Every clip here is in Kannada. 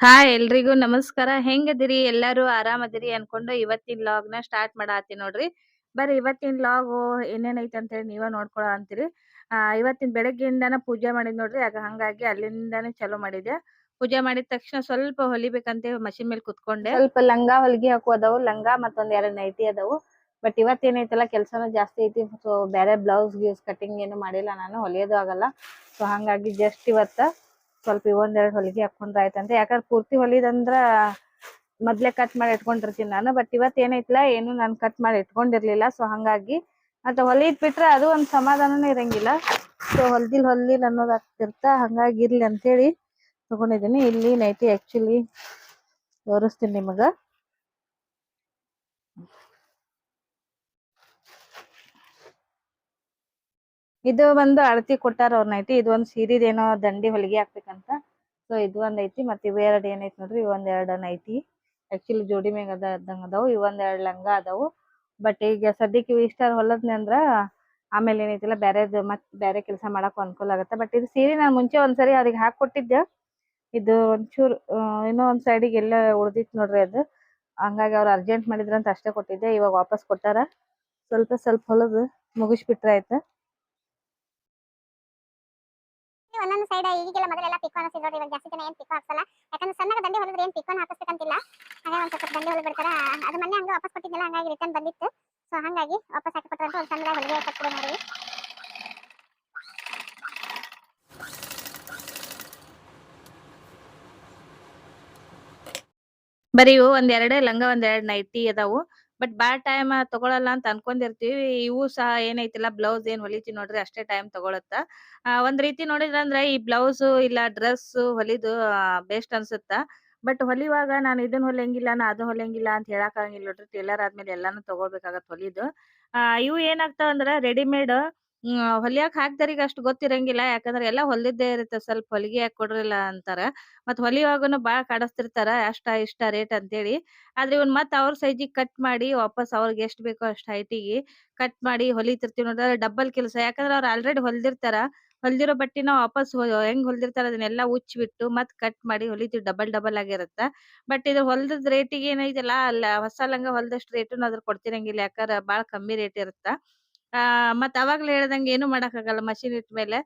ಹಾಯ್ ಎಲ್ರಿಗೂ ನಮಸ್ಕಾರ. ಹೆಂಗದಿರಿ? ಎಲ್ಲಾರು ಆರಾಮದಿರಿ ಅನ್ಕೊಂಡು ಇವತ್ತಿನ ಲಾಗ್ನ ಸ್ಟಾರ್ಟ್ ಮಾಡಾತಿ ನೋಡ್ರಿ. ಬರ್ರಿ, ಇವತ್ತಿನ ಲಾಗ್ ಏನೇನ್ ಐತಿ ಅಂತ ಹೇಳಿ ನೀವ ನೋಡ್ಕೊಳ ಅಂತೀರಿ. ಆ, ಇವತ್ತಿನ ಬೆಳಗ್ಗೆಯಿಂದಾನ ಪೂಜೆ ಮಾಡಿದ್ ನೋಡ್ರಿ. ಆಗ ಹಂಗಾಗಿ ಅಲ್ಲಿಂದಾನೇ ಚಲೋ ಮಾಡಿದೆ ಪೂಜೆ ಮಾಡಿದ ತಕ್ಷಣ ಸ್ವಲ್ಪ ಹೊಲಿಬೇಕಂತ ಮಷಿನ್ ಮೇಲೆ ಕುತ್ಕೊಂಡೆ. ಸ್ವಲ್ಪ ಲಂಗ ಹೊಲಿಗೆ ಅದಾವು ಲಂಗ ಮತ್ತೊಂದ್ ಎರಡ್ ನೈಟಿ ಅದಾವು. ಬಟ್ ಇವತ್ ಏನೈತಲ್ಲ ಕೆಲ್ಸನೂ ಜಾಸ್ತಿ ಐತಿ. ಸೊ ಬೇರೆ ಬ್ಲೌಸ್ ಗೀಸ್ ಕಟಿಂಗ್ ಏನು ಮಾಡಿಲ್ಲ ನಾನು. ಹೊಲಿಯೋದು ಆಗಲ್ಲ. ಸೊ ಹಂಗಾಗಿ ಜಸ್ಟ್ ಇವತ್ತ ಸ್ವಲ್ಪ ಒಂದೆರಡು ಹೊಲಿಗೆ ಹಾಕೊಂಡ್ರ ಆಯ್ತಂತ. ಯಾಕಂದ್ರೆ ಪೂರ್ತಿ ಹೊಲಿದಂದ್ರ ಮೊದ್ಲೇ ಕಟ್ ಮಾಡಿ ಇಟ್ಕೊಂಡಿರ್ತೀನಿ ನಾನು. ಬಟ್ ಇವತ್ ಏನೈತಿಲ್ಲ ಏನು ನಾನು ಕಟ್ ಮಾಡಿ ಇಟ್ಕೊಂಡಿರ್ಲಿಲ್ಲ. ಸೊ ಹಂಗಾಗಿ ಮತ್ತೆ ಹೊಲಿದ್ ಬಿಟ್ರೆ ಅದು ಒಂದ್ ಸಮಾಧಾನನೇ ಇರಂಗಿಲ್ಲ. ಸೊ ಹೊಲ್ದಿಲ್ ಹೊಲ್ದಿಲ್ ಅನ್ನೋದ್ ಆಗ್ತಿರ್ತ, ಹಂಗಾಗಿ ಇರ್ಲಿ ಅಂತೇಳಿ ತಗೊಂಡಿದ್ದೀನಿ ಇಲ್ಲಿ ನೈಟಿ ಆಕ್ಚುಲಿ ತೋರಿಸ್ತೀನಿ ನಿಮಗ. ಇದು ಒಂದು ಅಳತಿ ಕೊಟ್ಟಾರ ಅವ್ರ ನೈಟಿ ಇದು ಒಂದು ಸೀರಿದೇನೋ ದಂಡಿ ಹೊಲಿಗೆ ಹಾಕ್ಬೇಕಂತ. ಸೊ ಇದು ಒಂದ್ ಐತಿ. ಮತ್ತೆ ಇವ್ ಎರಡ್ ಏನೈತಿ ನೋಡ್ರಿ. ಇವ್ ಒಂದ್ ಎರಡ್ ನೈಟಿ ಆಕ್ಚುಲಿ ಜೋಡಿ ಮೇಗ ಅದ ಇದ್ದಂಗ ಅದಾವು. ಇವ್ ಒಂದ್ ಎರಡ್ ಲಂಗ ಅದಾವು. ಬಟ್ ಈಗ ಸದ್ಯಕ್ಕೆ ಇವ್ ಇಷ್ಟ ಹೊಲದ್ನಿ ಅಂದ್ರ ಆಮೇಲೆ ಏನೈತಿಲ್ಲ ಬ್ಯಾರೆದ್ ಮತ್ ಬೇರೆ ಕೆಲಸ ಮಾಡಕ್ ಅನುಕೂಲ ಆಗತ್ತ. ಬಟ್ ಇದು ಸೀರೆ ನಾನ್ ಮುಂಚೆ ಒಂದ್ಸರಿ ಅವ್ರಿಗೆ ಹಾಕೊಟ್ಟಿದ್ದೆ ಇದು ಒಂಚೂರು ಏನೋ ಒಂದ್ ಸೈಡಿಗೆ ಎಲ್ಲ ಉಳ್ದಿತ್ ನೋಡ್ರಿ ಅದು. ಹಂಗಾಗಿ ಅವ್ರು ಅರ್ಜೆಂಟ್ ಮಾಡಿದ್ರಂತ ಅಷ್ಟೇ ಕೊಟ್ಟಿದ್ದೆ. ಇವಾಗ ವಾಪಸ್ ಕೊಟ್ಟಾರ. ಸ್ವಲ್ಪ ಸ್ವಲ್ಪ ಹೊಲದು ಮುಗಿಸ್ಬಿಟ್ರೆ ಆಯ್ತು. ಒಂದೊಂದು ಸೈಡ್ ಈಗೆಲ್ಲ ಮೊದಲೆಲ್ಲ ಪಿಕೋ ಅನಿಸ್ತಿದ್ರು ಇವಾಗ ಜಾಸ್ತಿ ಜನ ಏನ್ ಪಿಕೋ ಹಾಕ್ಸಲ್ಲ. ಯಾಕಂದ್ರೆ ಸಣ್ಣಗೆ ದಂಡೆ ಹೊಲಿದ್ರೆ ಏನ್ ಪಿಕೋನ್ ಹಾಕಿಸ್ಬೇಕಂತಿಲ್ಲ. ಹಾಗೆ ಒಂದ್ ಸ್ವಲ್ಪ ದಂಡೆ ಬಿಡ್ತಾರ? ಅದು ಮೊನ್ನೆ ಹಂಗ ವಾಪಸ್ ಕೊಟ್ಟಿದ್ನಲ್ಲ, ಹಂಗಾಗಿ ರಿಟರ್ನ್ ಬಂದಿತ್ತು. ಸೊ ಹಂಗಾಗಿ ವಾಪಸ್ ಹಾಕಿ ಕೊಟ್ಟರಂತ ಒಂದು ಸಣ್ಣದಾಗಿ ಹೊಲಿಗೆ ಕೊಟ್ಬಿಡು ನೋಡಿ ಬರೀ ಇವು ಒಂದ್ ಲಂಗ ಒಂದೆರಡು ನೈಟಿ ಅದಾವು. ಬಟ್ ಬಾಳ ಟೈಮ್ ತಗೊಳಲ್ಲ ಅಂತ ಅನ್ಕೊಂಡಿರ್ತೀವಿ. ಇವು ಸಹ ಏನೈತಿಲ್ಲ, ಬ್ಲೌಸ್ ಏನ್ ಹೊಲಿತೀವಿ ನೋಡ್ರಿ ಅಷ್ಟೇ ಟೈಮ್ ತಗೊಳತ್ತ. ಒಂದ್ ರೀತಿ ನೋಡಿದ್ರಂದ್ರ ಈ ಬ್ಲೌಸ್ ಇಲ್ಲ ಡ್ರೆಸ್ ಹೊಲಿದು ಬೆಸ್ಟ್ ಅನ್ಸುತ್ತ. ಬಟ್ ಹೊಲಿವಾಗ ನಾನು ಇದನ್ನ ಹೊಲಿಯಂಗಿಲ್ಲ, ನಾ ಅದನ್ನ ಹೊಲಿಯಂಗಿಲ್ಲ ಅಂತ ಹೇಳಕ್ ಆಗಂಗಿಲ್ಲ ನೋಡ್ರಿ. ಟೇಲರ್ ಆದ್ಮೇಲೆ ಎಲ್ಲಾನು ತಗೊಳ್ಬೇಕಾಗತ್ ಹೊಲಿದು. ಆ, ಇವು ಏನಾಗ್ತಾವ ಅಂದ್ರ ರೆಡಿಮೇಡ್ ಹೊಲಿಯಾಕ್ ಹಾಕ್ದವ್ರಿಗೆ ಅಷ್ಟು ಗೊತ್ತಿರಂಗಿಲ್ಲ. ಯಾಕಂದ್ರೆ ಎಲ್ಲಾ ಹೊಲ್ದಿದ್ದೇ ಇರುತ್ತೆ. ಸ್ವಲ್ಪ ಹೊಲಿಗೆ ಯಾಕೆ ಕೊಡ್ರಿಲ್ಲ ಅಂತಾರ. ಮತ್ ಹೊಲಿಯುವಾಗನು ಬಾಳ ಕಾಡಸ್ತಿರ್ತಾರ. ಅಷ್ಟ ಇಷ್ಟ ರೇಟ್ ಅಂತೇಳಿ. ಆದ್ರೆ ಇವನ್ ಮತ್ ಅವ್ರ ಗೆ ಕಟ್ ಮಾಡಿ ವಾಪಸ್ ಅವ್ರಿಗೆ ಎಷ್ಟ್ ಬೇಕೋ ಅಷ್ಟ್ ಹೈಟಿಗೆ ಕಟ್ ಮಾಡಿ ಹೊಲಿತಿರ್ತೀವಿ ನೋಡ್ರಿ. ಡಬಲ್ ಕೆಲಸ. ಯಾಕಂದ್ರೆ ಅವ್ರು ಆಲ್ರೆಡಿ ಹೊಲ್ದಿರ್ತಾರ. ಹೊಲ್ದಿರೋ ಬಟ್ಟಿನ ವಾಪಸ್ ಹೆಂಗ್ ಹೊಲ್ದಿರ್ತಾರ ಅದನ್ನೆಲ್ಲಾ ಉಚ್ಚಿಬಿಟ್ಟು ಮತ್ ಕಟ್ ಮಾಡಿ ಹೊಲಿತೀವಿ. ಡಬಲ್ ಡಬಲ್ ಆಗಿರುತ್ತ. ಬಟ್ ಇದು ಹೊಲ್ದದ್ ರೇಟಿಗೆ ಏನೈತಲ್ಲ, ಅಲ್ಲ ಹೊಸ ಲಂಗ ಹೊಲ್ದಷ್ಟ್ ರೇಟು ಅದ್ರ ಕೊಡ್ತಿರಂಗಿಲ್ಲ. ಯಾಕಂದ್ರ ಬಾಳ ಕಮ್ಮಿ ರೇಟ್ ಇರುತ್ತ. ಆ ಮತ್ ಅವಾಗ್ಲೇ ಹೇಳ್ದಂಗೆ ಏನು ಮಾಡಕ್ಕಾಗಲ್ಲ. ಮಷಿನ್ ಇಟ್ಮೇಲೆ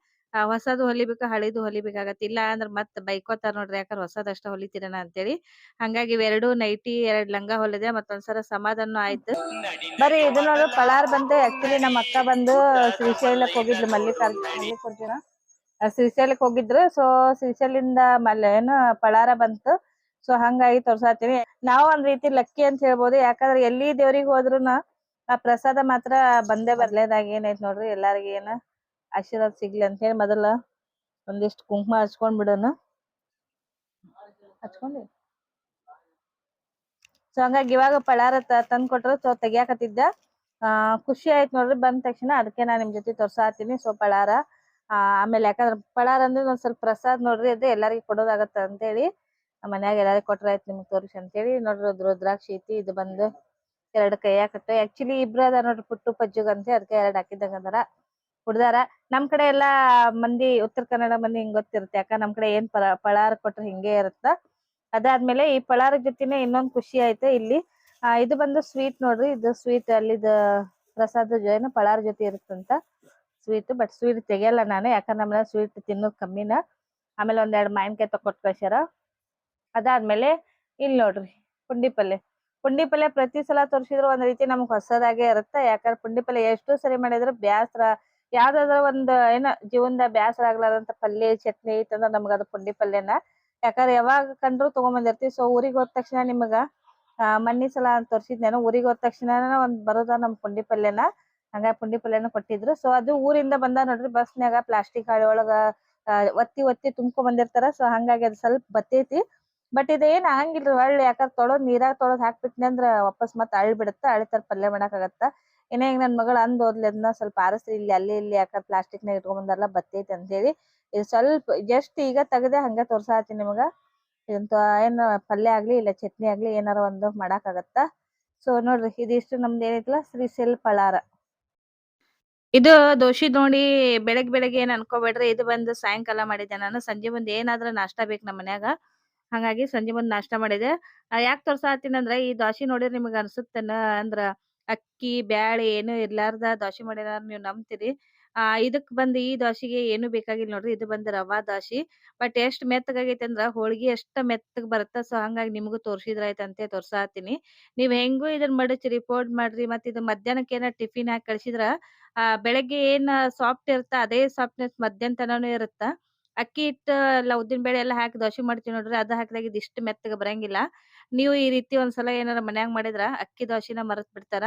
ಹೊಸದು ಹೊಲಿಬೇಕು, ಹಳಿದು ಹೊಲಿಬೇಕಾಗತ್ತೆ. ಇಲ್ಲ ಅಂದ್ರ ಮತ್ ಬೈಕೋತಾರ ನೋಡ್ರಿ ಯಾಕಂದ್ರ ಹೊಸದಷ್ಟ ಅಂತ ಅಂತೇಳಿ. ಹಂಗಾಗಿ ಇವೆರಡು ನೈಟಿ, ಎರಡ್ ಲಂಗ ಹೊಲಿದೆ. ಮತ್ತೊಂದ್ಸಲ ಸಮಾಧಾನ ಆಯ್ತು. ಬರೀ ಇದು ನೋಡ್ರಿ ಪಳಾರ್ ಬಂತೆ. ಆಕ್ಚುಲಿ ನಮ್ಮ ಅಕ್ಕ ಬಂದು ಶ್ರೀಶೈಲಕ್ ಹೋಗಿದ್ಲು, ಮಲ್ಲಿಕಾರ್ಜುನ ಶ್ರೀಶೈಲಕ್ ಹೋಗಿದ್ರು. ಸೊ ಶ್ರೀಶೈಲಿಂದ ಮಲ್ಲ, ಏನು ಪಳಾರ ಬಂತು. ಸೊ ಹಂಗಾಗಿ ತೋರ್ಸಾತೀನಿ ನಾವು ಒಂದ್ ರೀತಿ ಲಕ್ಕಿ ಅಂತ ಹೇಳ್ಬೋದು. ಯಾಕಂದ್ರೆ ಎಲ್ಲಿ ದೇವ್ರಿಗೆ ಹೋದ್ರುನು ಆ ಪ್ರಸಾದ ಮಾತ್ರ ಬಂದೇ ಬರ್ಲೇದಾಗ ಏನೈತ್ ನೋಡ್ರಿ ಎಲ್ಲಾರ್ಗಿ ಏನ ಆಶೀರ್ವಾದ ಸಿಗ್ಲಿ ಅಂತ ಹೇಳಿ ಮೊದಲ ಒಂದಿಷ್ಟು ಕುಂಕುಮ ಹಚ್ಕೊಂಡ್ ಬಿಡೋಣ. ಹಚ್ಕೊಂಡಿ. ಸೊ ಹಂಗಾಗಿ ಇವಾಗ ಪಳಾರ ತಂದ್ ಕೊಟ್ರು, ಸೊ ತೆಗಿಯಾಕತ್ತಿದ್ದ. ಆ ಖುಷಿ ಆಯ್ತು ನೋಡ್ರಿ ಬಂದ ತಕ್ಷಣ, ಅದಕ್ಕೆ ನಾ ನಿಮ್ ಜೊತೆ ತೋರ್ಸಾತೀನಿ ಸೊ ಪಳಾರ ಆಮೇಲೆ ಯಾಕಂದ್ರೆ ಪಳಾರ ಅಂದ್ರೆ ಒಂದ್ ಸ್ವಲ್ಪ ಪ್ರಸಾದ್ ನೋಡ್ರಿ, ಅದು ಎಲ್ಲಾರ್ಗಿ ಕೊಡೋದಾಗತ್ತ ಅಂತೇಳಿ. ಮನ್ಯಾಗ ಎಲ್ಲಾರಿಗ್ ಕೊಟ್ರ ಆಯ್ತು ನಿಮ್ಗ್ ತೋರಿಸಿ ಅಂತೇಳಿ ನೋಡ್ರಿ, ರುದ್ರಾಕ್ಷಿ ಐತಿ, ಇದು ಬಂದು ಎರಡ್ ಕಟ್ಟು ಆಕ್ಚುಲಿ ಇಬ್ರು ಅದಾರ ನೋಡ್ರಿ ಪುಟ್ಟು ಪಜ್ಜುಗ್ ಅಂತ ಅದಕ್ಕೆ ಎರಡ್ ಹಾಕಿದಂಗ ಅದಾರ. ಹುಡ್ದಾರ. ನಮ್ ಕಡೆ ಎಲ್ಲಾ ಮಂದಿ ಉತ್ತರ ಕನ್ನಡ ಮಂದಿ ಹಿಂಗ್ ಗೊತ್ತಿರುತ್ತೆ. ಯಾಕ ನಮ್ ಕಡೆ ಏನ್ ಪಳ ಪಳಾರ ಕೊಟ್ರೆ ಹಿಂಗೆ ಇರುತ್ತ. ಅದಾದ್ಮೇಲೆ ಈ ಪಳಾರ ಜೊತೆನೆ ಇನ್ನೊಂದು ಖುಷಿ ಆಯ್ತು. ಇಲ್ಲಿ ಇದು ಬಂದು ಸ್ವೀಟ್ ನೋಡ್ರಿ. ಇದು ಸ್ವೀಟ್ ಅಲ್ಲಿದ ಪ್ರಸಾದ ಏನು ಪಳಾರ ಜೊತೆ ಇರುತ್ತಂತ ಸ್ವೀಟ್ ಬಟ್ ಸ್ವೀಟ್ ತೆಗಿಯಲ್ಲ ನಾನು. ಯಾಕಂದ್ರೆ ನಮ್ಮನೆ ಸ್ವೀಟ್ ತಿನ್ನೋದು ಕಮ್ಮಿನ. ಆಮೇಲೆ ಒಂದೆರಡು ಮಾವಿನಕಾಯಿ ತಗೊಟ್ ಕಳ್ಸ್ಯಾರ. ಅದಾದ್ಮೇಲೆ ಇಲ್ಲಿ ನೋಡ್ರಿ ಪುಂಡಿ ಪಲ್ಲೆ. ಪುಂಡಿ ಪಲ್ಲೆ ಪ್ರತಿ ಸಲ ತೋರ್ಸಿದ್ರು ಒಂದ್ ರೀತಿ ನಮ್ಗ್ ಹೊಸದಾಗೆ ಇರುತ್ತೆ. ಯಾಕಂದ್ರೆ ಪುಂಡಿ ಪಲ್ಲೆ ಎಷ್ಟು ಸರಿ ಮಾಡಿದ್ರು ಬ್ಯಾಸ್ರ, ಯಾವ್ದಾದ್ರ ಒಂದ್ ಏನ ಜೀವನದ ಬ್ಯಾಸರ ಆಗ್ಲಾರಂತ ಪಲ್ಯ, ಚಟ್ನಿ ಐತಂದ್ರ ನಮ್ಗ ಅದು ಪುಂಡಿ ಪಲ್ಯನ ಯಾಕಂದ್ರೆ ಯಾವಾಗ ಕಂಡ್ರು ತಗೊಂಬಂದಿರ್ತೀವಿ ಸೊ ಊರಿಗೆ ಹೋದ ತಕ್ಷಣ ನಿಮಗ, ಆ, ಮನ್ನಿ ಸಲ ಅಂತ ತೋರಿಸಿದ್ನೇನು, ಊರಿಗೆ ಹೋದ ತಕ್ಷಣ ಒಂದ್ ಬರೋದ ನಮ್ ಪುಂಡಿ ಪಲ್ಯನ ಹಂಗ ಪುಂಡಿ ಪಲ್ಯನ ಕೊಟ್ಟಿದ್ರು. ಸೊ ಅದು ಊರಿಂದ ಬಂದ ನೋಡ್ರಿ, ಬಸ್ನ್ಯಾಗ ಪ್ಲಾಸ್ಟಿಕ್ ಹಾಳಿ ಒಳಗ ಒತ್ತಿ ಒತ್ತಿ ತುಂಬ್ಕೊಂಡ್ ಬಂದಿರ್ತಾರ. ಸೊ ಹಂಗಾಗಿ ಅದ್ ಸ್ವಲ್ಪ ಬತ್ತೈತಿ. ಬಟ್ ಇದೇನ್ ಆಗಂಗಿಲ್ರಿ ಹೊಳ್ಳಿ ಯಾಕಂದ್ರ ತೊಳದ್ ನೀರಾಗ ತೊಳದ್ ಹಾಕ್ಬಿಟ್ನಿ ಅಂದ್ರ ವಾಪಸ್ ಮತ್ತ್ ಅಳ್ ಬಿಡುತ್ತ ಅಳಿತರ ಪಲ್ಯ ಮಾಡಾಕ ಆಗತ್ತ ಇನ್ನ ಈಗ ನನ್ ಮಗಳ ಅಂದ್ ಹೋದ್ಲಿ ಅದನ್ನ ಸ್ವಲ್ಪ ಆರಿಸ್ರಿ ಇಲ್ಲಿ ಅಲ್ಲಿ ಇಲ್ಲಿ ಯಾಕಂದ್ರೆ ಪ್ಲಾಸ್ಟಿಕ್ ನಾಗ ಇಟ್ಕೊಂಡ್ ಬಂದಾರಲ್ಲ ಬತ್ತೈತಿ ಅಂತ ಹೇಳಿ. ಇದು ಸ್ವಲ್ಪ ಜಸ್ಟ್ ಈಗ ತೆಗ್ದೆ ಹಂಗ ತೋರ್ಸಾತೀನಿ ನಿಮಗ. ಇದಂತ ಏನ್ ಪಲ್ಯ ಆಗ್ಲಿ ಇಲ್ಲ ಚಟ್ನಿ ಆಗ್ಲಿ ಏನಾರ ಒಂದು ಮಾಡಾಕ ಆಗತ್ತ ಸೊ ನೋಡ್ರಿ, ಇದಿಷ್ಟು ನಮ್ದು ಶ್ರೀ ಶ್ರೀಶೈಲ್ ಪಳಾರ. ಇದು ದೋಶಿ ನೋಡಿ ಬೆಳಗ್ ಬೆಳಗ್ಗೆ ಏನ್ ಅನ್ಕೋಬೇಡ್ರಿ, ಇದು ಬಂದು ಸಾಯಂಕಾಲ ಮಾಡಿದ್ದೆ ನಾನು, ಸಂಜೆ ಮುಂದೆ ಏನಾದ್ರೂ ನಾಷ್ಟಾ ಬೇಕು ನಮ್ಮ ಮನ್ಯಾಗ. ಹಂಗಾಗಿ ಸಂಜೆ ಮುಂದ್ ನಾಷ್ಟಾ ಮಾಡಿದೆ. ಯಾಕೆ ತೋರ್ಸಾತೀನಿ ಅಂದ್ರೆ, ಈ ದ್ವಾಸಿ ನೋಡಿದ್ರೆ ನಿಮಗ ಅನ್ಸುತ್ತೇನ ಅಂದ್ರ ಅಕ್ಕಿ, ಬ್ಯಾಳಿ ಏನು ಇರ್ಲಾರ್ದ ದ್ವಾಸಿ ಮಾಡ್ಯಾರ ನೀವು ನಂಬ್ತೀರಿ. ಆ, ಇದಕ್ ಬಂದ್ ಈ ದ್ವಾಸಿಗೆ ಏನು ಬೇಕಾಗಿಲ್ಲ ನೋಡ್ರಿ, ಇದು ಬಂದ್ ರವಾ ದ್ವಾಸಿ. ಬಟ್ ಎಷ್ಟ್ ಮೆತ್ತಗಾಗೈತಿ ಅಂದ್ರ, ಹೋಳ್ಗಿ ಎಷ್ಟ ಮೆತ್ತಗ್ ಬರುತ್ತ, ಸೊ ಹಂಗಾಗಿ ನಿಮಗೂ ತೋರ್ಸಿದ್ರ ಆಯ್ತ್ ಅಂತ ತೋರ್ಸಾತೀನಿ ನೀವ್ ಹೆಂಗೂ ಇದನ್ನ ಮಡಚ್ರಿ ರಿಪೋರ್ಟ್ ಮಾಡ್ರಿ, ಮತ್ತ್ ಇದು ಮಧ್ಯಾಹ್ನಕ್ಕೆ ಏನ ಟಿಫಿನ್ ಹಾಕಿ ಕಳ್ಸಿದ್ರ, ಆ, ಬೆಳಗ್ಗೆ ಏನ್ ಸಾಫ್ಟ್ ಇರುತ್ತ, ಅದೇ ಸಾಫ್ಟ್ನೆಸ್ ಮಧ್ಯಾಹ್ನ ತನಾನು ಇರುತ್ತ? ಅಕ್ಕಿ ಹಿಟ್ಟು ಎಲ್ಲ ಉದ್ದಿನ ಬೇಳೆ ಎಲ್ಲ ಹಾಕಿ ದೋಸೆ ಮಾಡ್ತೀವಿ ನೋಡ್ರಿ, ಅದ ಹಾಕಿದಾಗ ಇದು ಮೆತ್ತಗೆ ಬರಂಗಿಲ್ಲ. ನೀವು ಈ ರೀತಿ ಒಂದ್ಸಲ ಏನಾರ ಮನ್ಯಾಗ ಮಾಡಿದ್ರ ಅಕ್ಕಿ ದೋಸೆನ ಮರತ್ ಬಿಡ್ತಾರ.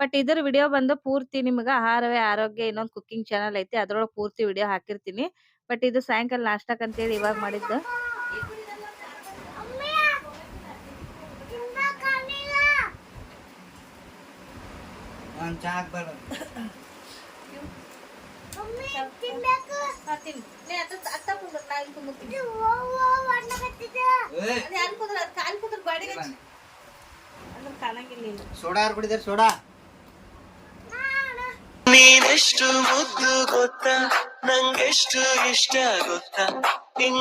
ಬಟ್ ಇದ್ರ ವಿಡಿಯೋ ಬಂದು ಪೂರ್ತಿ ನಿಮ್ಗೆ ಆಹಾರವೇ ಆರೋಗ್ಯ ಇನ್ನೊಂದು ಕುಕ್ಕಿಂಗ್ ಚಾನಲ್ ಐತಿ, ಅದ್ರೊಳಗೆ ಪೂರ್ತಿ ವಿಡಿಯೋ ಹಾಕಿರ್ತೀನಿ. ಬಟ್ ಇದು ಸಾಯಂಕಾಲ ನಾಷ್ಟಕ್ ಅಂತೇಳಿ ಇವಾಗ ಮಾಡಿದ್ದು. ಚಾ ಹಾಕ್ಬೇಡ ಸೋಡಾ ಯಾರು ಕುಡಿದಾರ? ಸೋಡಾ. ನೀನೆಷ್ಟು ಮುದ್ದು ಗೊತ್ತಾ ನಂಗೆಷ್ಟು ಇಷ್ಟ ಗೊತ್ತಾ. ನಿನ್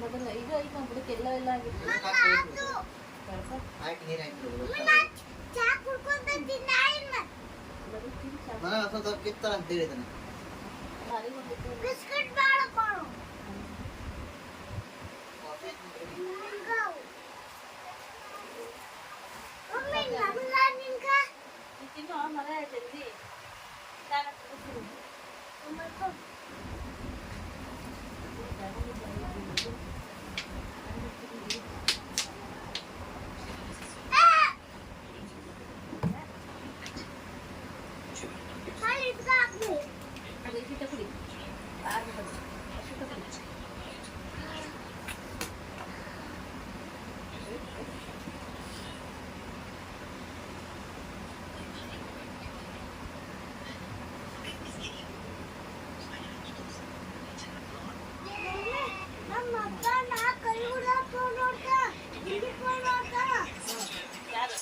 ಮೊದಲ ಈಗ ಐತ್ ನೋಡ್ ಬುಡಕ್ ಎಲ್ಲ ಎಲ್ಲ ಆಗಿತ್ತು ಹಾಕಿ ನೀರು ಹಾಕಿ ಚಾ ಕುಡ್ಕೊಂತ ತಿನ್ನ ಮನ ಸ್ವಲ್ಪ ಕಿತ್ತಾರ ಅಂತ ಹೇಳಿದ್ದಾನೆ ಬಿಸ್ಕೆಟ್ ಬೇಡ ಕೊಡು ಮಮ್ಮಿ ನಮಗ ನಿನ್ಗ ತಿನ್ನು ಮರ ಜಲ್ದಿ ಹಾಲು ಇದ್ಕ ಹಾಕ್ಬಿ ಅದು ಇಷ್ಟ ಕುಡಿ ಆರು ಬಡಿ ಅಷ್ಟು ಕುಡಿ ನಮ್ಮ ಅಪ್ಪ ನಾ ಕೈ ಹುಡ್ದಾಕ್ ಫೋನ್ ನೋಡ್ತಾ ಇಲ್ಲಿ ಫೋನ್ ನೋಡ್ತಾ ಯಾರು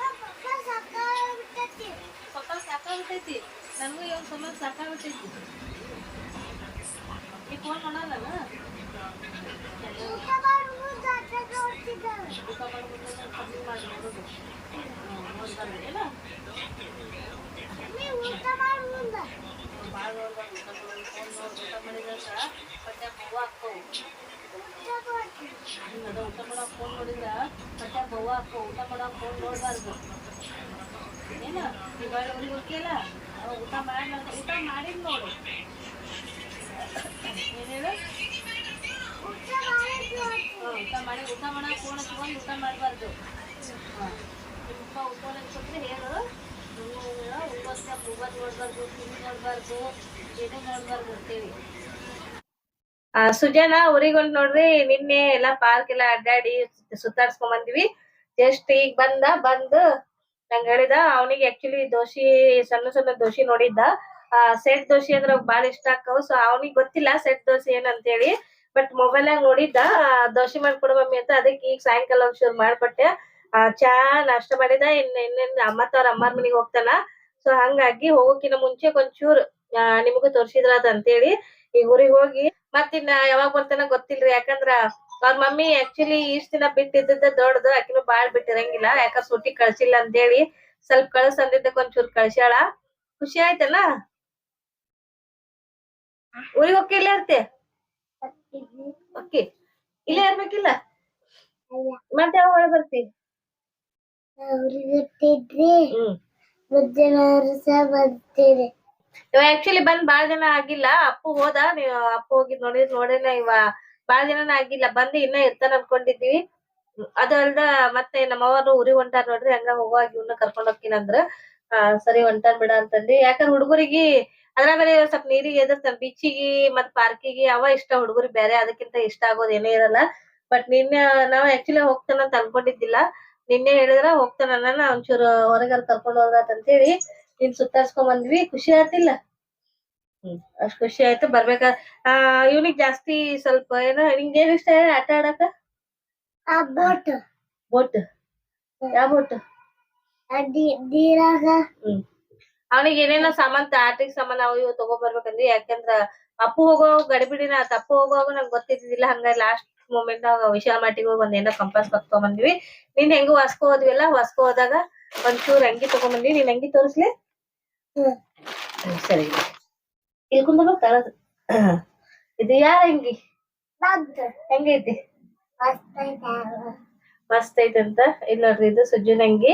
ನಮ್ಮ ಅಪ್ಪ ಸಾಕಾಗ್ಬಿಟ್ಟೈತಿ ಸ್ವಲ್ಪ ಸಾಕಾಗ್ಬಿಟ್ಟೈತಿ ನನಗೂ ಇವಾಗ ಸ್ವಲ್ಪ ಸಾಕಾಗ್ಬಿಟ್ಟೈತಿ ಈ ಫೋನ್ ಮಾಡಲ್ಲ ಊಟ ಮಾಡುದು ಜಾತ್ರೆಗೆ ಹೋಗ್ತಿದ್ದಾಳೆ ಊಟ ಮಾಡ್ಬಿಟ್ಟು ಕಮ್ಮಿ ಮಾಡಿ ನೋಡೋದು ಹ್ಮ್, ನೋಡ್ಬಾರ್ದು ಏನ ನೀ ಊಟ ಮಾಡು ಮುಂದೆ ಭಾಳ ನೋಡ್ಬಾರ್ದು ಊಟ ಮಾಡೋದು ಫೋನ್ ನೋಡಿ ಊಟ ಮಾಡಿದ್ರೆ ಹೊಟ್ಟೆ ಬವ್ವ ಹಾಕ್ಕವು ಊಟ ಮಾಡ್ತೀನಿ ಹಿಂಗ್ ಅದ ಊಟ ಮಾಡೋಕೆ ಫೋನ್ ನೋಡಿದ್ರ ಹೊಟ್ಟೆ ಬವ್ವ ಊಟ ಮಾಡೋಕೆ ಫೋನ್ ನೋಡಬಾರ್ದು ಏನ ಬಾಳೆ ಊರಿಗೆ ಹೋಗ್ತಿಯಲ್ಲ ಊಟ ಮಾಡಿ ಊಟ ಮಾಡಿದ್ ನೋಡು ಏನೇನು ಊಟ ಹಾ, ಮಾಡಿ ಊಟ ಮಾಡೋಕೆ ಫೋನ್ ಊಟ ಮಾಡಬಾರ್ದು ಕೊಟ್ಟರೆ ಹೇಳು ಉಂಗೋಸ್ಕ ಮೊಬೈಲ್ ನೋಡ್ಬಾರ್ದು ಟಿವಿ ನೋಡ್ಬಾರ್ದು ಏನು ನೋಡ್ಬಾರ್ದು ಅಂತೇಳಿ ಆ, ಸುಜಾನ ಊರಿಗೆ ಹೊಂಟ್ ನೋಡ್ರಿ ನಿನ್ನೆ ಎಲ್ಲಾ ಪಾರ್ಕ್ ಎಲ್ಲ ಅಡ್ಡಾಡಿ ಸುತ್ತಾಡ್ಸ್ಕೊಂಡ್ ಬಂದ್ವಿ. ಜಸ್ಟ್ ಈಗ ಬಂದ, ಬಂದು ನಂಗ್ ಹೇಳಿದ, ಅವನಿಗೆ ಆಕ್ಚುಲಿ ದೋಶಿ ಸಣ್ಣ ಸಣ್ಣ ದೋಶಿ ನೋಡಿದ್ದ. ಆ ಸೆಟ್ ದೋಶಿ ಅಂದ್ರೆ ಬಾಳ ಇಷ್ಟ ಆಕವು ಸೊ ಅವನಿಗೆ ಗೊತ್ತಿಲ್ಲ ಸೆಟ್ ದೋಸೆ ಏನಂತೇಳಿ ಬಟ್ ಮೊಬೈಲ್ ಆಗ ನೋಡಿದ್ದ ದೋಸೆ ಮಾಡ್ಕೊಡು ಮಮ್ಮಿ ಅಂತ ಅದಕ್ಕೆ ಈಗ ಸಾಯಂಕಾಲ ಶುರು ಮಾಡ್ಕೊಟ್ಟೆ ಆ, ಚಾ ನಾಷ್ಟ ಮಾಡಿದ. ಇನ್ ಇನ್ನೇನ್ ಅಮ್ಮ ಅವ್ರ ಅಮ್ಮಾರ್ ಮನಿಗ್ ಹೋಗ್ತಾನ. ಸೊ ಹಂಗಾಗಿ ಹೋಗೋಕಿನ ಮುಂಚೆ ಒಂಚೂರು ನಿಮಗೂ ತೋರ್ಸಿದ್ರ ಅದ ಅಂತೇಳಿ ಈಗ ಊರಿಗೆ ಹೋಗಿ ಮತ್ತಿನ್ನ ಯಾವಾಗ ಬರ್ತಾನ ಗೊತ್ತಿಲ್ರಿ. ಯಾಕಂದ್ರ ಅವ್ರ ಮಮ್ಮಿ ಆಕ್ಚುಲಿ ಇಷ್ಟ ದಿನ ಬಿಟ್ಟಿದ್ದ ದೊಡ್ಡದು ಆಕಿನೂ ಬಾಳ್ ಬಿಟ್ಟಿರಂಗಿಲ್ಲ. ಯಾಕ ಸೂಟಿ ಕಳ್ಸಿಲ್ಲ ಅಂತೇಳಿ ಸ್ವಲ್ಪ ಕಳ್ಸ ಅಂದಿದ್ದಕ್ ಒಂಚೂರ್ ಕಳ್ಸ್ಯಾಳ. ಖುಷಿ ಆಯ್ತಲ್ಲ? ಊರಿಗೆ ಹೋಗಿ ಇಲ್ಲೇ ಇರ್ತೆ? ಓಕೆ ಇಲ್ಲೇ ಇರ್ಬೇಕಿಲ್ಲ? ಮತ್ತೆ ಯಾವಾಗ ಒಳಗ್ ಬರ್ತಿ? ಅವ್ರಿಗೆ ಗೊತ್ತಿದ್ರಿ ಮಧ್ಯಾಹ್ನ ಸಹ ಬರ್ತೀರಿ ಇವ ಆಕ್ಚುಲಿ ಬಂದ್ ಬಾಳ್ ದಿನ ಆಗಿಲ್ಲ. ಅಪ್ಪು ಹೋದ ನೀವ್ ಅಪ್ಪು ಹೋಗಿದ್ ನೋಡಿದ್ ನೋಡೇನ ಇವ. ಬಾಳ್ ದಿನನ ಆಗಿಲ್ಲ. ಬಂದ್ ಇನ್ನ ಇರ್ತಾನ ಅನ್ಕೊಂಡಿದ್ವಿ ಅದ ಅದು ಅಲ್ದ ಮತ್ತೆ ನಮ್ಮವರು ಉರಿ ಹೊಂಟಾರ ನೋಡ್ರಿ ಹಂಗ ಹೋಗುವಾಗ ಇವನ್ನ ಕರ್ಕೊಂಡ್ ಹೋಗ್ತೀನಿ ಅಂದ್ರ. ಆ, ಸರಿ ಹೊಂಟಾನ್ ಬಿಡ ಅಂತಂದಿ. ಯಾಕಂದ್ರ ಹುಡುಗರಿಗೆ ಅದ್ರ ಮೇಲೆ ಇವ್ ಸ್ವಲ್ಪ ನೀರಿಗೆ ಎದುರ್ತಾನ. ಬೀಚಿಗೆ ಮತ್ ಪಾರ್ಕಿಗೆ ಅವ ಇಷ್ಟ ಹುಡುಗರಿಗೆ ಬೇರೆ ಅದಕ್ಕಿಂತ ಇಷ್ಟ ಆಗೋದ್ ಏನೇ ಇರಲ್ಲ. ಬಟ್ ನಿನ್ನೆ ನಾವ್ ಆಕ್ಚುಲಿ ಹೋಗ್ತಾನಂತ ಅನ್ಕೊಂಡಿದ್ದಿಲ್ಲ. ನಿನ್ನೆ ಹೇಳಿದ್ರ ಹೋಗ್ತಾನ ಒಂಚೂರು ಹೊರಗಾರ ಕರ್ಕೊಂಡ್ ಹೋದ್ರಾತ್ ಅಂತೇಳಿ. ನಿನ್ ಸುತ್ತಾಡ್ಸ್ಕೊಂಡ್ ಬಂದ್ವಿ. ಖುಷಿ ಆತಿಲ್ಲ. ಹ್ಮ್. ಅಷ್ಟ್ ಖುಷಿ ಆಯ್ತು. ಬರ್ಬೇಕ. ಆ ಇವ್ನಿಗ್ ಜಾಸ್ತಿ ಸ್ವಲ್ಪ ಏನೋ ನಿಂಗ್ ಏನ್ ಇಷ್ಟ ಆಟ ಆಡಕ? ಆ ಬೋಟ್. ಬೋಟ್. ಯಾವ ಬೋಟ್? ನೀರಾಗ ಹ್ಮ್. ಅವನಿಗೆ ಏನೇನೋ ಸಾಮಾನ್ ಆಟಿಕ್ ಸಾಮಾನ್ ಅವು ಇವು ತಗೋಬರ್ಬೇಕಂದ್ರಿ ಯಾಕಂದ್ರ ಅಪ್ಪು ಹೋಗೋ ಗಡಿಬಿಡಿನ ತಪ್ಪು ಅಪ್ಪು ಹೋಗುವಾಗ ನಂಗೆ ಗೊತ್ತಿದ್ದಿಲ್ಲ ಹಂಗ ಲಾಸ್ಟ್ ಮೂಮೆಂಟ್ ನಾವ್ ವಿಶಾಲ್ ಮಾಟಿಗೆ ಹೋಗಿ ಒಂದೇನೋ ಏನೋ ಕಂಪಾಸ್ ಬಂದ್ವಿ. ನೀನ್ ಹೆಂಗು ವಾಸ್ಕೋ ಹೋದ್ವಿಲ್ಲ ವಾಸ್ಕೋ ಹೋದಾಗ ಒಂಚೂರ್ ಅಂಗಿ ತಗೊಂಬಂದ್ವಿ ನೀನ್ ಅಂಗಿ ತೋರಿಸ್ಲಿ? ಸರಿ. ತಳದು ಇದು ಯಾರ ಅಂಗಿ? ಹೆಂಗೈತಿ? ಮಸ್ತ್ ಐತೆ ಅಂತ? ಇಲ್ಲ ನೋಡ್ರಿ ಇದು ಸುಜ್ಜುನ ಅಂಗಿ.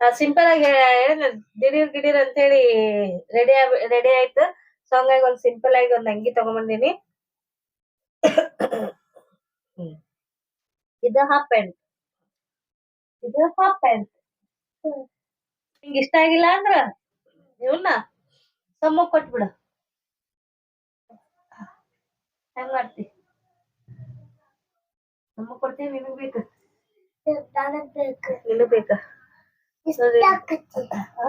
ಸಿಂಪಲ್ ಆಗಿ ಏನ ದಿಢೀರ್ ಗಿಡೀರ್ ಅಂತ ಹೇಳಿ ರೆಡಿ ರೆಡಿ ಆಯ್ತು. ಸೊ ಹಂಗಾಗಿ ಒಂದ್ ಸಿಂಪಲ್ ಆಗಿ ಒಂದ್ ಅಂಗಿ ತಗೊಂಬಂದಿನಿ ಹ್ಮ್. ಇದು ಹಾಫ್ ಪ್ಯಾಂಟ್ ಇದು ಹಾಫ್ ಪ್ಯಾಂಟ್ ಹಿಂಗ ಇಷ್ಟ ಆಗಿಲ್ಲ ಅಂದ್ರ? ಇವನ್ನ ಸಮ್ಮ ಕೊಟ್ಬಿಡು ಹೆಂಗ್ ಮಾಡ್ತಿ ಸಮ್ಮ ಕೊಡ್ತೀನಿ ನಿನಗ್ ಬೇಕು ನನಗ್ ಬೇಕು ನಿನಗ್ ಬೇಕಾ ಇಷ್ಟ ಸರಿ. ಆಕತಿ ಆ?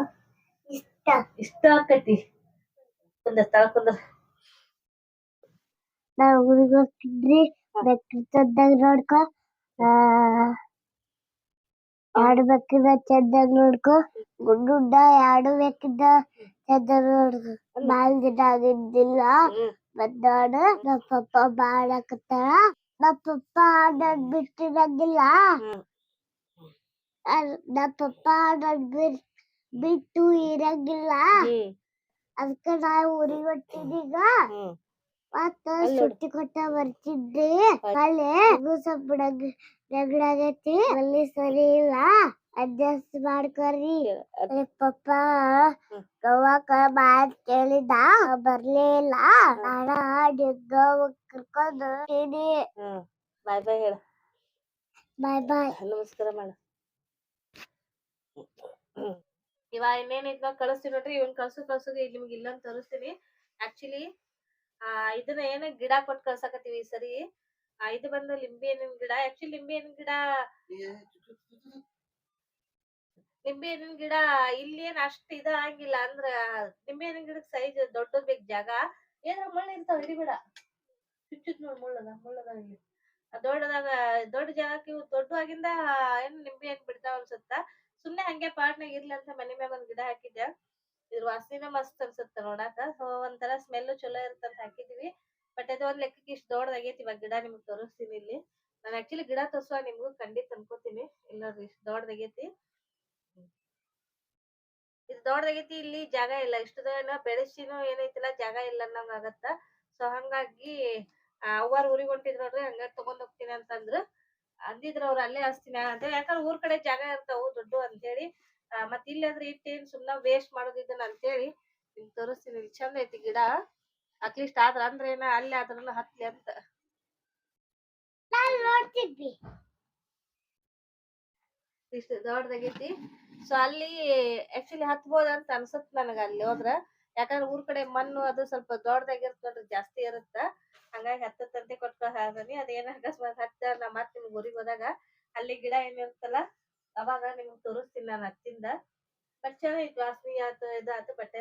ಇಷ್ಟ ಇಷ್ಟ ಆಕತಿ ಕುಂದ್ರ ತಳ ಕುಂದ್ರ ನಾವ್ ಊರಿಗೆ ಹೋಗ್ತಿದ್ರಿ ಬೆಕ್ಕದಾಗ ನೋಡ್ಕೊ ಆ ಎರಡು ಬೆಕ್ಕಿದ ಚಂದಾಗ ನೋಡ್ಕೊ ಗುಡ್ಡ ಎರಡು ಬೆಕ್ಕಿದ ಚಂದಾಗ ನೋಡ್ಕೊ. ಬಾಳ್ ದಿನ ಆಗಿದ್ದಿಲ್ಲ. ಬಂದಾಡ ನಮ್ಮ ಪಪ್ಪ ಮಾಡಾಕತ್ತಾಳ ನಮ್ಮ ಪಪ್ಪ ನನ್ ಬಿಟ್ಟಿರಂಗಿಲ್ಲ ನಮ್ಮ ಪಪ್ಪ ಬಿಟ್ ಬಿಟ್ಟು ಇರಂಗಿಲ್ಲ. ಅದಕ್ಕ ನಾ ಊರಿಗೆ ಹೊಟ್ಟಿದೀಗ ಮತ್ತ ಸುಟ್ಟಿ ಕೊಟ್ಟ ಬರ್ತಿದ್ದೆ. ಅಲ್ಲಿ ಇದು ಸ್ವಲ್ಪ ನಗ್ ಆಗೈತಿ ಅಲ್ಲಿ ಸರಿ ಇಲ್ಲ. ಅಡ್ಜಸ್ಟ್ ಮಾಡ್ಕೊರಿ. ಪಪ್ಪ. ಗವ್ವಕ್ಕ ಮಾತ್ ಕೇಳಿದ. ಬರ್ಲೇ ಇಲ್ಲ. ನಾನ ಡಿಗ್ಗವ್ವ ಕರ್ಕೊಂಡು ಹೋಗ್ತೀನಿ. ಬಾಯ್ ಬಾಯ್ ಹೇಳ. ಬಾಯ್ ಬಾಯ್. ನಮಸ್ಕಾರ ಮಾಡ. ಇವಾಗ ಇನ್ನೇನ್ ಇದ್ನ ಕಳಿಸ್ತೀನಿ ನೋಡ್ರಿ. ಇವನ್ ಕಳ್ಸು ಕಳ್ಸು ಇಲ್ಲಿ ಇಲ್ಲ ಅಂತ ತರಿಸ್ತೀನಿ. ಆಕ್ಚುಲಿ ಆ ಇದನ್ನ ಏನ ಗಿಡ ಕೊಟ್ಟು ಕಳ್ಸಕತ್ತೀವಿ ಈ ಸರಿ. ಆ, ಇದು ಬಂದು ಲಿಂಬೆ ಹಣ್ಣಿನ ಗಿಡ. ಆಕ್ಚುಲಿ ಲಿಂಬೆ ಹಣ್ಣಿನ ಗಿಡ ಲಿಂಬೆ ಹಣ್ಣಿನ ಗಿಡ ಇಲ್ಲಿ ಏನ್ ಅಷ್ಟ್ ಇದ ಆಗಿಲ್ಲ ಅಂದ್ರ ನಿಂಬೆ ಹಣ್ಣಿನ ಗಿಡಕ್ ಸೈಜ್ ದೊಡ್ಡದ್ ಬೇಕ್ ಜಾಗ. ಏನಾರ ಮುಳ್ಳು ಇರ್ತಾವ ಹಿಡಿಬೇಡ ಚುಚ್ಚುದ್ ನೋಡ್ ಮುಳ್ಳದ ಮುಳ್ಳದ ಇಲ್ಲಿ. ಆ ದೊಡ್ಡದಾಗ ದೊಡ್ಡ ಜಾಗಕ್ಕೆ ಇವು ದೊಡ್ಡ ಆಗಿಂದ ಏನ್ ನಿಂಬೆ ಹಣ್ಣ್ ಬಿಡ್ತಾವ ಅನ್ಸುತ್ತ? ಸುಮ್ನೆ ಹಂಗೆ ಪಾಟ್ನಾಗ ಇರ್ಲಿ ಅಂತ ಮನಿ ಮ್ಯಾಗ ಒಂದ್ ಗಿಡ ಹಾಕಿದ್ದೆ ಇದ್ರ ವಾಸನೆ ಮಸ್ತ್ ಅನ್ಸುತ್ತ ನೋಡಾಕ. ಸೊ ಒಂಥರ ಸ್ಮೆಲ್ ಚಲೋ ಇರುತ್ತಂತ ಹಾಕಿದೀವಿ. ಬಟ್ ಅದು ಒಂದ್ ಲೆಕ್ಕಕ್ಕೆ ಇಷ್ಟ ದೊಡ್ಡದಾಗೈತಿ. ಇವಾಗ ಗಿಡ ನಿಮ್ಗ್ ತೋರಿಸ್ತೀನಿ ಇಲ್ಲಿ. ನಾನು ಆಕ್ಚುಲಿ ಗಿಡ ತೋರಿಸುವ ನಿಮ್ಗೂ ಖಂಡಿತ ಅನ್ಕೋತೀನಿ. ಇಲ್ಲ ಇಷ್ಟ ದೊಡ್ಡದಾಗೈತಿ. ಇದು ದೊಡ್ಡದಾಗೈತಿ ಇಲ್ಲಿ ಜಾಗ ಇಲ್ಲ. ಇಷ್ಟು ಏನೋ ಬೆಳೆಸಿನೂ ಏನೈತಿಲ್ಲ ಜಾಗ ಇಲ್ಲ ಅನ್ನಂಗ ಆಗತ್ತ? ಸೊ ಹಂಗಾಗಿ ಅವ್ವಾರ ಊರಿಗೆ ಹೊಂಟಿದ್ರು ನೋಡ್ರಿ ಹಂಗ ತಗೊಂಡ್ ಹೋಗ್ತೀನಿ ಅಂತಂದ್ರು. ಅಂದಿದ್ರ ಅವ್ರ ಅಲ್ಲೇ ಹಚ್ತೀನಿ ಅಂತ ಯಾಕಂದ್ರೆ ಊರ್ ಕಡೆ ಜಾಗ ಇರ್ತಾವು ದೊಡ್ಡ ಅಂತೇಳಿ ಆ, ಮತ್ ಇಲ್ಲಿ ಅಂದ್ರೆ ಇಟ್ಟೇನ್ ಸುಮ್ನ ವೇಸ್ಟ್ ಅಂತ ಅಂತೇಳಿ ನಿಮ್ ತೋರಿಸ್ತೀನಿ. ಚಂದ ಐತಿ ಗಿಡ. ಅಟ್ಲೀಸ್ಟ್ ಆದ್ರ ಅಂದ್ರೆ ಏನ ಅಲ್ಲಿ ಆದ್ರೂ ಹತ್ಲಿ ಅಂತ. ನಾನ್ ನೋಡ್ತಿದ್ವಿ. ಇಷ್ಟು ದೊಡ್ಡದಾಗೈತಿ ಸೊ ಅಲ್ಲಿ ಆಕ್ಚುಲಿ ಹತ್ಬೋದಂತ ಅನ್ಸತ್ ನನಗ ಅಲ್ಲಿ ಹೋದ್ರ. ಯಾಕಂದ್ರೆ ಊರ್ ಕಡೆ ಮಣ್ಣು ಅದು ಸ್ವಲ್ಪ ದೊಡ್ಡದಾಗಿರ್ತ ನೋಡ್ರಿ ಜಾಸ್ತಿ ಇರುತ್ತ. ಹಂಗಾಗಿ ಹತ್ತತ್ತಂತೆ ಕೊಟ್ಕೊ ಹಾದನಿ. ಅದೇನ ಅಕಸ್ಮಾತ್ ಹತ್ತ ನಾ ಮತ್ ನಿಮ್ಗ್ ಊರಿಗೆ ಹೋದಾಗ ಅಲ್ಲಿ ಗಿಡ ಏನಿರುತ್ತಲ್ಲ ಅವಾಗ ನಿಮ್ಗ್ ತೋರಿಸ್ತೀನಿ ನಾನು ಹತ್ತಿಂದ ಬಟ್ ಚೆನ್ನಾಗಿತ್ತು ವಾಸನೆ ಆತು ಇದಾತು ಬಟ್ಟೆ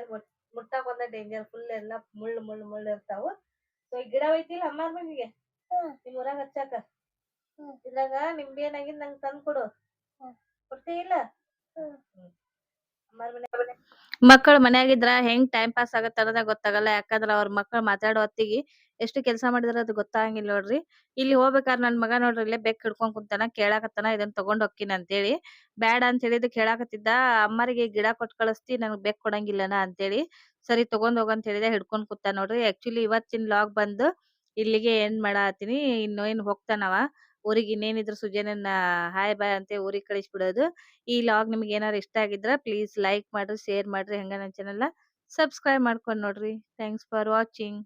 ಮುಟ್ಟಾಕ್ ಒಂದ ಡೇಂಜರ್ ಫುಲ್ ಎಲ್ಲಾ ಮುಳ್ಳು ಮುಳ್ಳು ಮುಳ್ಳು ಇರ್ತಾವು. ಸೊ ಈ ಗಿಡ ಒಯ್ತಿಲ್ಲ ಅಮ್ಮಾರ್ ಮನೆಗೆ. ನಿಮ್ ಊರಾಗ ಹಚ್ಚಾಕ. ಇದ್ರಾಗ ನಿಂಬೆ ಹಣ್ಣಾಗಿಂದ್ ನಂಗ್ ತಂದ್ ಕೊಡು ಕೊಡ್ತೀಯಿಲ್ಲ. ಅಮ್ಮಾರ್ ಮನೆ ಮಕ್ಕಳು ಮನ್ಯಾಗಿದ್ರ ಹೆಂಗ್ ಟೈಮ್ ಪಾಸ್ ಆಗತ್ತ ಅನ್ನೋದ ಗೊತ್ತಾಗಲ್ಲ. ಯಾಕಂದ್ರ ಅವ್ರ ಮಕ್ಕಳ್ ಮಾತಾಡೋ ಹೊತ್ತಿಗೆ ಎಷ್ಟು ಕೆಲಸ ಮಾಡಿದ್ರ ಅದು ಗೊತ್ತಾಗಂಗಿಲ್ಲ ನೋಡ್ರಿ. ಇಲ್ಲಿ ಹೋಗ್ಬೇಕಾರ ನನ್ ಮಗ ನೋಡ್ರಿ ಇಲ್ಲೇ ಬೆಕ್ ಹಿಡ್ಕೊಂಡ್ ಕುಂತಾನ, ಕೇಳಾಕತ್ತಾನ ಇದನ್ನ ತಗೊಂಡ್ ಹೋಗ್ತೀನಿ ಅಂತೇಳಿ. ಬ್ಯಾಡ ಅಂತ ಹೇಳಿದ್ ಕೇಳಾಕತ್ತಿದ್ದ, ಅಮ್ಮರಿಗೆ ಗಿಡ ಕೊಟ್ ಕಳಿಸ್ತಿ, ನನಗ್ ಬೆಕ್ ಕೊಡಂಗಿಲ್ಲನ? ಅಂತೇಳಿ. ಸರಿ ತಗೊಂಡ್ ಹೋಗಂತ ಹೇಳಿದೆ, ಹಿಡ್ಕೊಂಡ್ ಕೂತ ನೋಡ್ರಿ. ಆಕ್ಚುಲಿ ಇವತ್ತಿನ ಲಾಗ್ ಬಂದು ಇಲ್ಲಿಗೆ ಏನ್ ಮಾಡಾತೀನಿ ಇನ್ನು ಏನ್ ಹೋಗ್ತಾನವ? ಊರಿಗೆ ಇನ್ನೇನಿದ್ರು ಸುಜನನ್ನ ಹಾಯ್ ಬಾಯ್ ಅಂತ ಊರಿಗೆ ಕಳಿಸ್ಬಿಡೋದು. ಈ ಲಾಗ್ ನಿಮ್ಗೆ ಏನಾರು ಇಷ್ಟ ಆಗಿದ್ರ ಪ್ಲೀಸ್ ಲೈಕ್ ಮಾಡ್ರಿ, ಶೇರ್ ಮಾಡ್ರಿ, ಹಂಗ ನನ್ನ ಚಾನೆಲ್ ಸಬ್ಸ್ಕ್ರೈಬ್ ಮಾಡ್ಕೊಂಡ್ ನೋಡ್ರಿ. Thanks for watching